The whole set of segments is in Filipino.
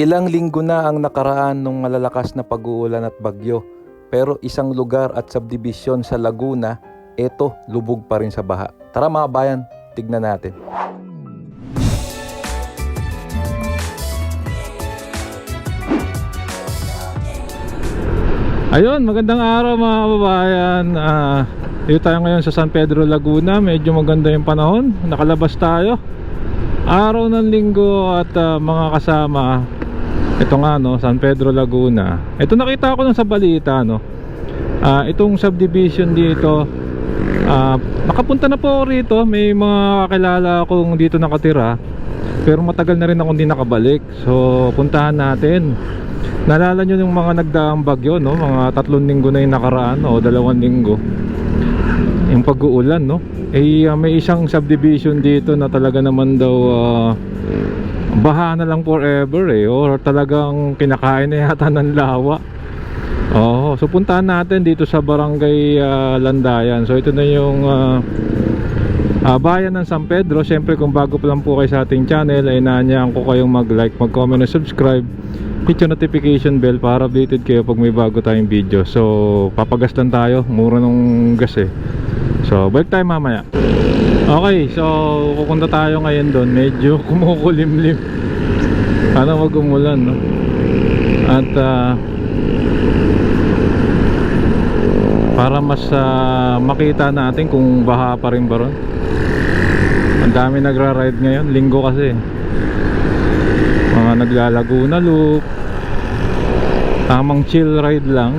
Ilang linggo na ang nakaraan ng malalakas na pag-uulan at bagyo. Pero isang lugar at subdivision sa Laguna, eto, lubog pa rin sa baha. Tara mga bayan, tignan natin. Ayun, magandang araw mga kababayan. Ah, dito tayo ngayon sa San Pedro Laguna. Medyo maganda yung panahon. Nakalabas tayo. Araw ng linggo at ah, mga kasama. Ito nga no, San Pedro Laguna. Ito nakita ko lang sa balita no. Ah, itong subdivision dito. Ah, nakapunta na po rito. May mga kakilala akong dito nakatira. Pero matagal na rin ako hindi nakabalik. So, puntahan natin. Naalala nyo yung mga nagdaang bagyo, no? Mga tatlong linggo na yung nakaraan, o dalawang linggo. Yung pag-uulan, no? Eh, ah, may isang subdivision dito na talaga naman daw ah, baha na lang forever, eh. Or talagang kinakain na yata ng lawa. Oo, so puntahan natin dito sa Barangay ah, Landayan. So ito na yung ah, Ah, bayan ng San Pedro, syempre kung bago pa lang po kayo sa ating channel ay inaanyaan ko kayong mag-like, mag-comment, at subscribe hit yung notification bell para updated kayo pag may bago tayong video so papagas lang tayo, mura nung gas eh so balik tayo mamaya okay, so pupunta tayo ngayon doon medyo kumukulimlim sana wag umulan no? at ah, para mas ah, makita natin kung baha pa rin ba ron ang dami nagra-ride ngayon, linggo kasi. Mga naglalaguna loop. Tamang chill ride lang.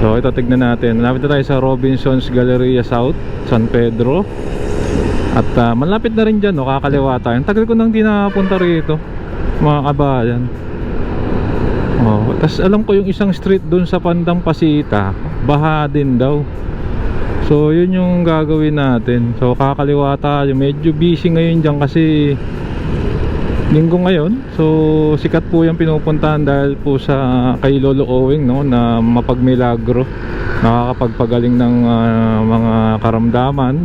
So ito tignan natin. Malapit na tayo sa Robinsons Galleria South, San Pedro. At ah, malapit na rin dyan, no, kakaliwa tayo. Ang tagal ko nang di nakapunta rito, mga kabayan. Oh, tas alam ko yung isang street doon sa Pandang Pasita, baha din daw. So yun yung gagawin natin So kakaliwa tayo Medyo busy ngayon dyan kasi Linggo ngayon. So sikat po yung pinupuntahan Dahil po sa kay Lolo Owing no, Na mapagmilagro Nakakapagpagaling ng ah, mga karamdaman.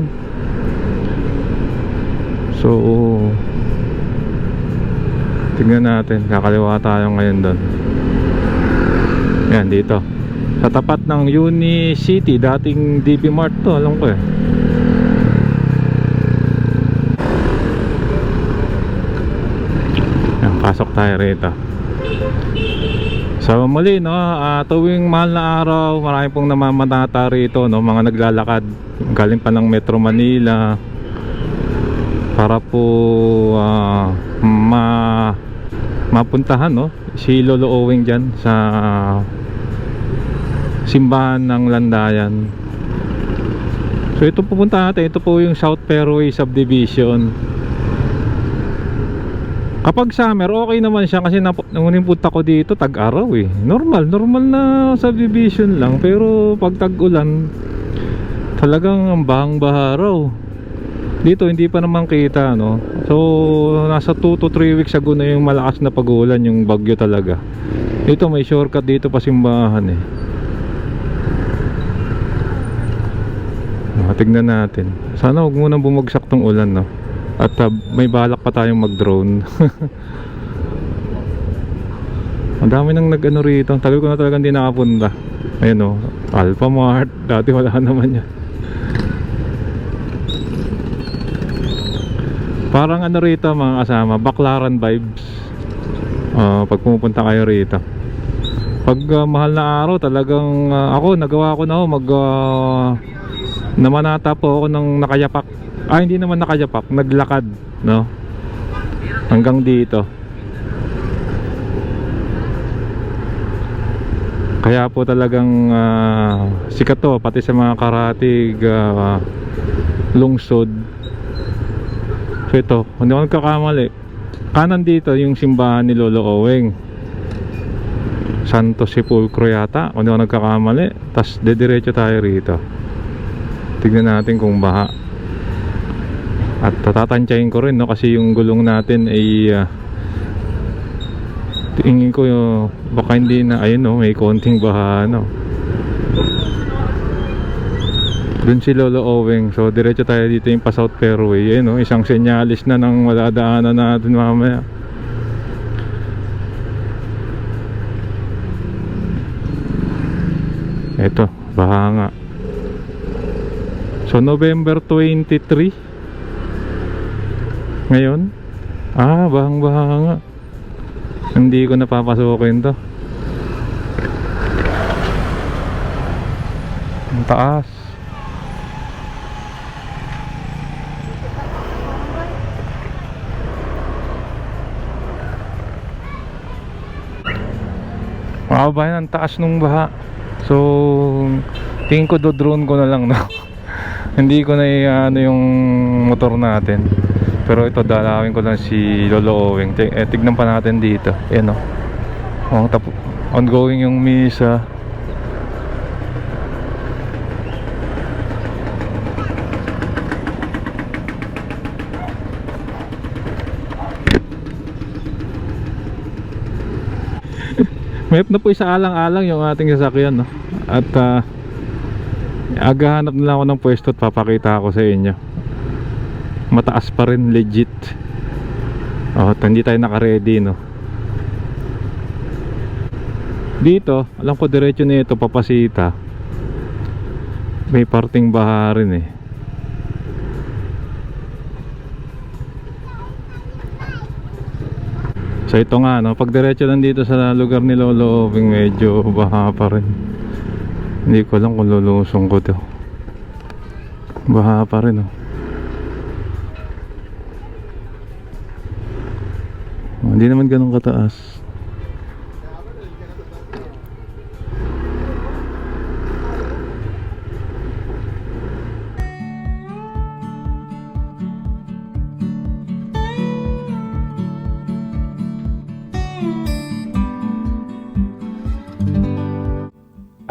So Tingnan natin. Kakaliwa tayo ngayon doon Yan dito. Sa tapat ng Uni City dating DP Mart to alam ko eh Yan, pasok tayo rito So muli no, ah, tuwing mahal na araw, marami pong namamatata rito no, mga naglalakad galing pa ng Metro Manila para po ah, ma mapuntahan no si Lolo Owing diyan sa simbahan ng Landayan. So ito pupunta natin, ito po yung South Fairway Subdivision. Kapag summer, okay naman siya kasi nung punta ko dito, tag-araw eh. Normal, normal na subdivision lang. Pero pag tag-ulan, talagang ang bahang-baha. Dito, hindi pa naman kita, no? So, nasa 2 to 3 weeks ago na yung malakas na pag-ulan, yung bagyo talaga. Dito, may shortcut dito pa simbahan eh. Ah, tignan natin. Sana huwag munang bumagsak tong ulan, no? At ah, may balak pa tayong mag-drone. Ang dami nang nag-ano rito. Tagal ko na talagang hindi nakapunta. Ayun, no? Alpha Mart. Dati wala naman yan. Parang ano rito mga kasama, Baclaran vibes. Ah, pag pumupunta kayo rito. Pag ah, mahal na araw, talagang ah, ako, nagawa ko na ako mag ah, namanata po ako ng nakayapak ah hindi naman nakayapak naglakad no? Hanggang dito. Kaya po talagang ah, sikat to pati sa mga karatig ah, lungsod. So ito hindi ako nagkakamali. Kanan dito yung simbahan ni Lolo Oweng. Santo Sepulcro yata hindi ako nagkakamali. Tas dediretso tayo rito. Tignan natin kung baha at tatantyahin ko rin no? Kasi yung gulong natin ay uh, tingin ko uh, baka hindi na ayun no? May konting baha no? Dun si Lolo Owing so diretso tayo dito yung pa South Fairway. Ayun no? Isang senyalis na ng madadaanan natin mamaya. Eto baha nga. So November 23 ngayon. Ah, bahang baha nga. Hindi ko napapasukin to. Ang taas. Mga kabayan, ang taas nung baha. So, tingin ko do drone ko na lang no. Hindi ko na ano yung motor natin. Pero ito dalawin ko lang si Lolo Owing. Ti- Eh, tignan pa natin dito. Ayan o. Oh, tapo- ongoing yung misa. May na po isa alang-alang yung ating sasakyan no? At uh, agahanap na lang ako ng pwesto at papakita ako sa inyo Mataas pa rin legit oh, hindi tayo naka-ready no Dito, alam ko diretso na ito papasita May parting baha rin eh So ito nga no, pag diretso lang dito sa lugar ni Lolo medyo baha pa rin. Hindi ko lang kung lulusong ko to. Baha pa rin oh. Hindi naman ganun kataas.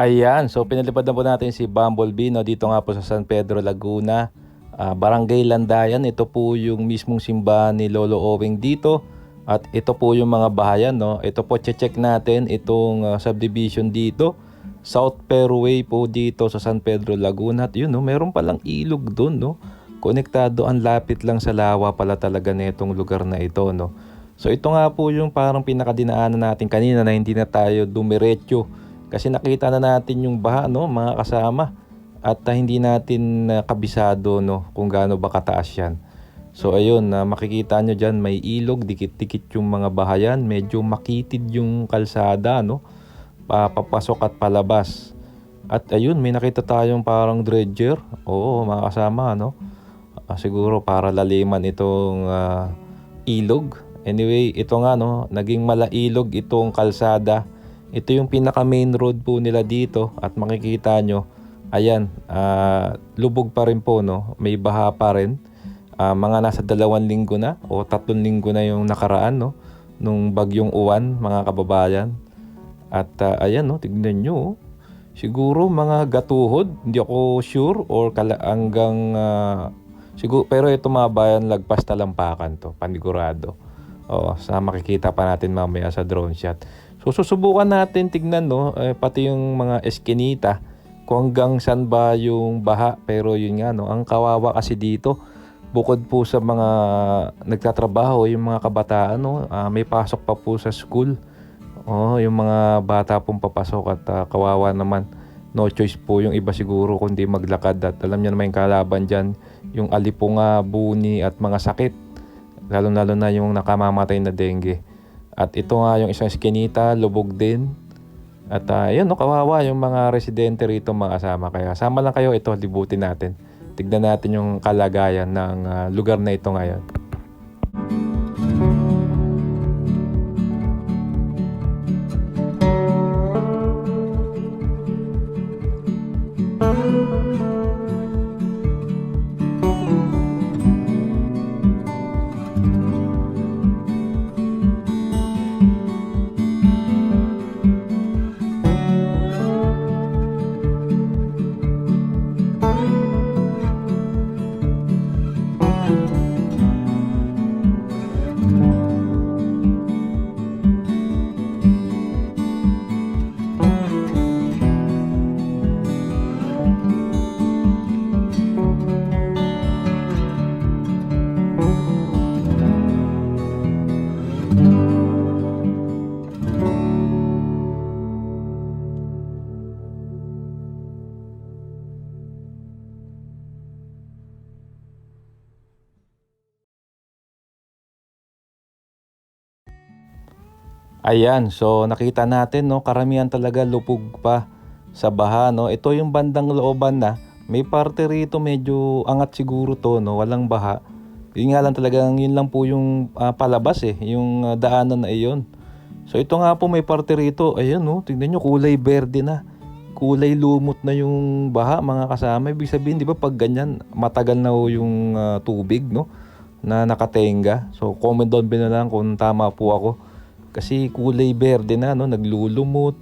Ayan, so pinalipad na po natin si Bumblebee no, dito nga po sa San Pedro, Laguna. Ah, Barangay Landayan, ito po yung mismong simbahan ni Lolo Owing dito. At ito po yung mga bahayan. No? Ito po, check natin itong ah, subdivision dito. South Fairway po dito sa San Pedro, Laguna. At yun, no, meron palang ilog doon. No? Konektado, ang lapit lang sa lawa pala talaga nitong lugar na ito. No? So ito nga po yung parang pinakadinaanan natin kanina na hindi na tayo dumiretso kasi nakita na natin yung baha no mga kasama at ah, hindi natin ah, kabisado no kung gaano ba kataas yan. So ayun, na makikita nyo dyan may ilog, dikit-dikit yung mga bahayan, medyo makitid yung kalsada no pa- papasok at palabas. At ayun, may nakita tayong parang dredger. Oo, mga kasama no. Ah, siguro para laliman itong ah, ilog. Anyway, ito nga no, naging malailog itong kalsada. Ito yung pinaka main road po nila dito at makikita nyo, ayan, ah, lubog pa rin po no, may baha pa rin. Ah, mga nasa dalawang linggo na o tatlong linggo na yung nakaraan no, nung bagyong uwan mga kababayan. At ah, ayan no, tignan nyo. oh. Siguro mga gatuhod, hindi ako sure or kala hanggang ah, siguro pero ito mga bayan lagpas talampakan to, panigurado. Oo, sa makikita pa natin mamaya sa drone shot. So susubukan natin tignan no, eh, pati yung mga eskinita kung hanggang saan ba yung baha. Pero yun nga no, ang kawawa kasi dito bukod po sa mga nagtatrabaho, yung mga kabataan no, ah, may pasok pa po sa school. Oh, yung mga bata pong papasok at ah, kawawa naman. No choice po yung iba siguro kundi maglakad at alam niyo naman yung kalaban dyan, yung alipunga, buni at mga sakit. Lalo-lalo na yung nakamamatay na dengue. At ito nga yung isang skinita, lubog din. At uh, yun, no, kawawa yung mga residente rito mga kasama. Kaya sama lang kayo, ito, libutin natin. Tignan natin yung kalagayan ng ah, lugar na ito ngayon. Ayan, so nakita natin no, karamihan talaga lupog pa sa baha no. Ito yung bandang looban na. May parte rito medyo angat siguro to no, walang baha. Yun nga lang talagang yun lang po yung ah, palabas eh, yung ah, daanan na iyon. So ito nga po may parte rito, ayun no, tingnan nyo kulay berde na. Kulay lumot na yung baha mga kasama. Ibig sabihin, di ba pag ganyan, matagal na yung ah, tubig no, na nakatenga. So comment down below lang kung tama po ako. Kasi kulay berde na, no? naglulumot.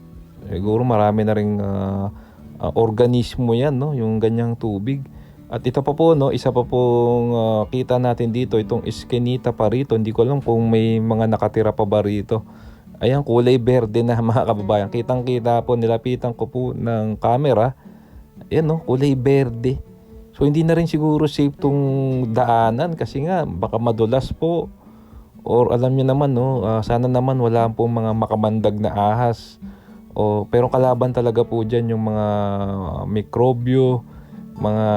Siguro marami na ring ah, ah, organismo yan, no? yung ganyang tubig. At ito pa po, no? isa pa pong ah, kita natin dito, itong iskenita pa rito. Hindi ko alam kung may mga nakatira pa ba rito. Ayan, kulay berde na mga kababayan. Kitang-kita po, nilapitan ko po ng camera. Ayan, no? kulay berde. So hindi na rin siguro safe tong daanan kasi nga baka madulas po. Or alam niyo naman no, ah, sana naman wala po mga makamandag na ahas. O pero kalaban talaga po diyan yung mga mikrobyo, mga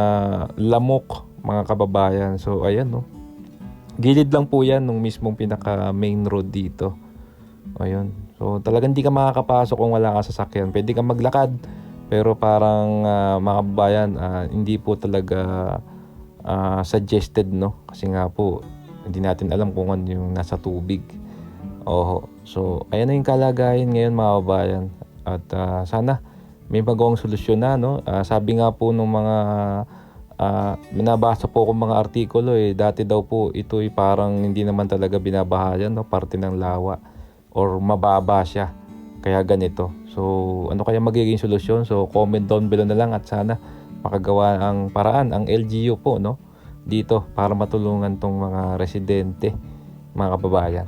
lamok, mga kababayan. So ayan no. Gilid lang po 'yan nung mismong pinaka main road dito. Ayun. So talagang hindi ka makakapasok kung wala ka sasakyan. Pwede kang maglakad pero parang ah, mga kababayan, ah, hindi po talaga ah, suggested no kasi nga po hindi natin alam kung ano yung nasa tubig. Oho. So, ayan na yung kalagayan ngayon mga kababayan. At ah, sana may magawang solusyon na, no? Ah, sabi nga po nung mga ah, minabasa po akong mga artikulo eh, dati daw po ito ay parang hindi naman talaga binabahayan, no? Parte ng lawa or mababa siya. Kaya ganito. So, ano kaya magiging solusyon? So, comment down below na lang at sana makagawa ang paraan, ang LGU po, no? Dito para matulungan tong mga residente, mga kababayan.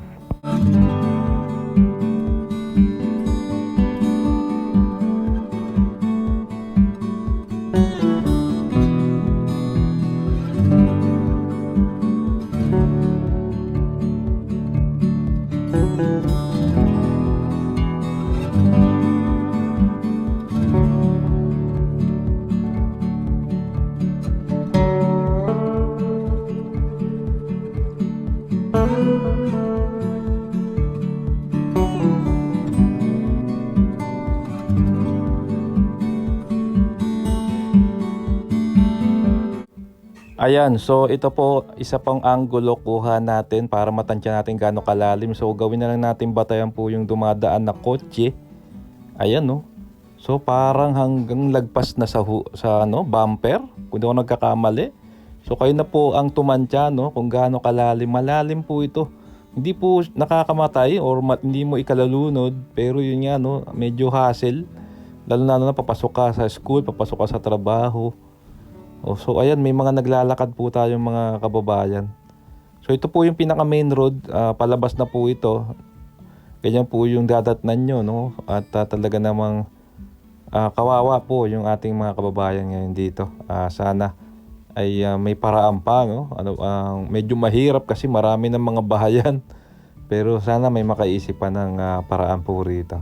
Ayan, so ito po isa pang anggulo kuha natin para matansya natin gaano kalalim. So gawin na lang natin batayan po yung dumadaan na kotse. Ayan no. So parang hanggang lagpas na sa sa ano, bumper, kung di ako nagkakamali. So kayo na po ang tumantya no kung gaano kalalim. Malalim po ito. Hindi po nakakamatay or hindi mo ikalalunod, pero yun nga no, medyo hassle. Lalo na na papasok ka sa school, papasok ka sa trabaho. Oh, so ayan, may mga naglalakad po tayong mga kababayan. So ito po yung pinaka main road, ah, palabas na po ito. Ganyan po yung dadatnan nyo, no? At ah, talaga namang ah, kawawa po yung ating mga kababayan ngayon dito. Ah, sana ay ah, may paraan pa, no? Ano, ah, medyo mahirap kasi marami ng mga bahayan. Pero sana may makaisip pa ng ah, paraan po rito.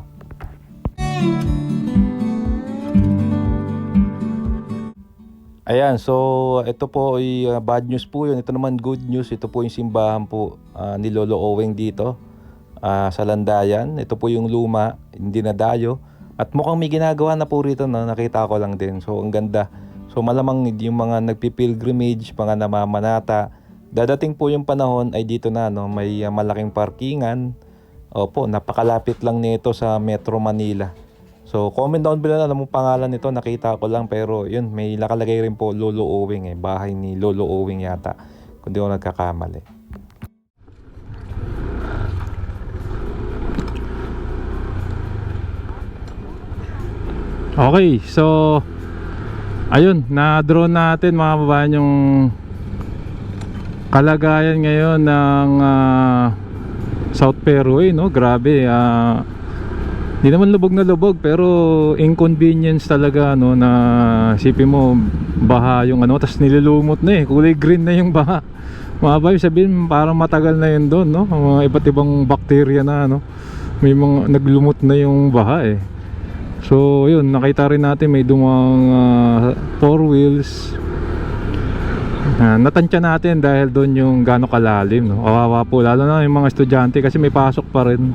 Ayan, so ito po ay uh, bad news po yun. Ito naman good news. Ito po yung simbahan po uh, ni Lolo Oweng dito uh, sa Landayan. Ito po yung luma, hindi na dayo. At mukhang may ginagawa na po rito, no? nakita ko lang din. So ang ganda. So malamang yung mga nagpipilgrimage, mga namamanata, dadating po yung panahon ay dito na, no? may uh, malaking parkingan. Opo, napakalapit lang nito sa Metro Manila. So, comment down below na mo pangalan nito. Nakita ko lang pero yun, may nakalagay rin po Lolo Owing eh. Bahay ni Lolo Owing yata. Kung di ako nagkakamali. Okay, so ayun, na-drone natin mga babayan yung kalagayan ngayon ng ah, South Peruay, no? Grabe, ah Di naman lubog na lubog pero inconvenience talaga no na sipin mo baha yung ano tapos nilulumot na eh. Kulay green na yung baha. Mga bayo sabihin parang matagal na yun doon no? Mga iba't ibang bakterya na ano may mga naglumot na yung baha eh. So yun nakita rin natin may dumang ah, four wheels. Ah, natansya natin dahil doon yung gano'ng kalalim no? kawawa po lalo na yung mga estudyante kasi may pasok pa rin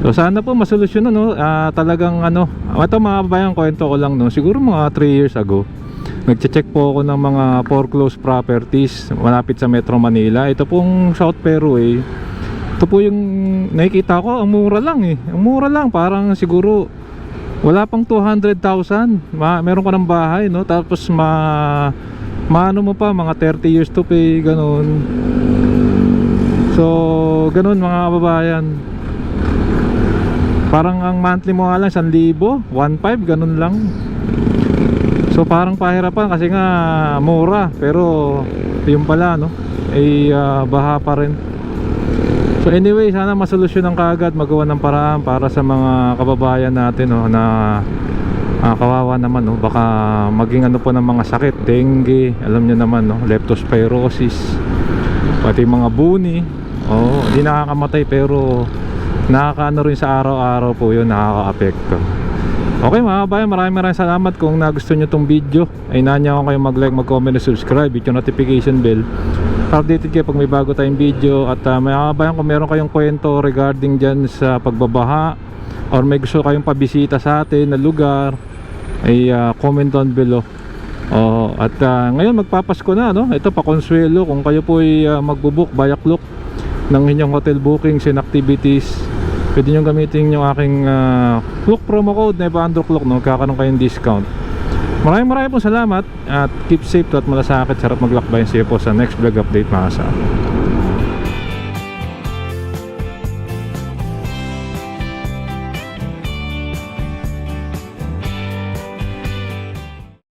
So sana po masolusyon no, Ah, talagang ano, ito mga babayan kwento ko lang no, siguro mga 3 years ago. Nagche-check po ako ng mga foreclosed properties malapit sa Metro Manila. Ito pong South Fairway. Ito po yung nakikita ko, ang mura lang eh. Ang mura lang, parang siguro wala pang 200,000. Ma meron ka ng bahay no, tapos ma maano mo pa mga 30 years to pay ganun. So, ganun mga kababayan. Parang ang monthly mo lang 1,000, 1,500, ganun lang. So parang pahirapan kasi nga mura pero yung pala no ay ah, baha pa rin. So anyway, sana masolusyonan kaagad magawa ng paraan para sa mga kababayan natin no na ah, kawawa naman no baka maging ano po ng mga sakit, dengue, alam niyo naman no, leptospirosis, pati mga buni. Oh, hindi nakakamatay pero nakakaano rin sa araw-araw po 'yun, nakaka-apekto. Okay mga kabayan, maraming maraming salamat. Kung nagustuhan nyo tong video ay nanya ko kayo mag-like, mag-comment, at subscribe. Hit yung notification bell updated kayo pag may bago tayong video. At uh, mga kabayan kung meron kayong kwento regarding dyan sa pagbabaha or may gusto kayong pabisita sa atin na lugar ay ah, comment down below. Oh, at ah, ngayon magpapasko na no. Ito pa Consuelo kung kayo po ay magbo-book via Klook ng inyong hotel bookings and activities pwede nyo gamitin yung aking uh, Klook promo code na Evandro Klook no? kakaroon kayong discount. Maraming maraming po salamat at keep safe at malasakit. Sarap maglakbay. You po sa next vlog update mga kasama